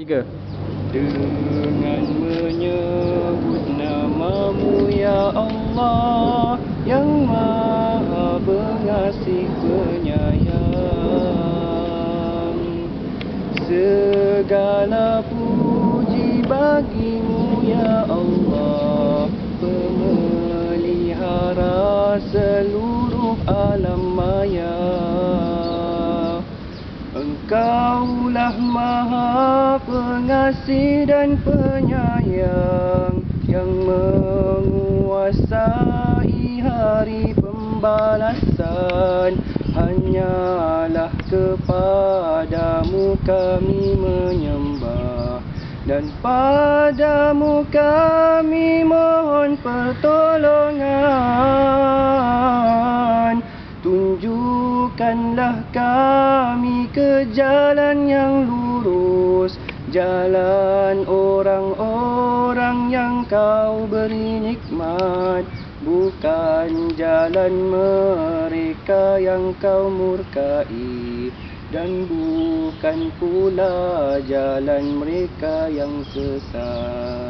Tiga. Dengan menyebut namamu ya Allah Yang maha pengasih penyayang Segala puji bagimu ya Allah Pemelihara seluruh Engkaulah maha pengasih dan penyayang Yang menguasai hari pembalasan. Hanyalah kepadamu kami menyembah Dan padamu kami mohon pertolongan Tunjukkanlah kami ke jalan yang lurus Jalan orang-orang yang kau beri nikmat. Bukan jalan mereka yang kau murkai Dan bukan pula jalan mereka yang sesat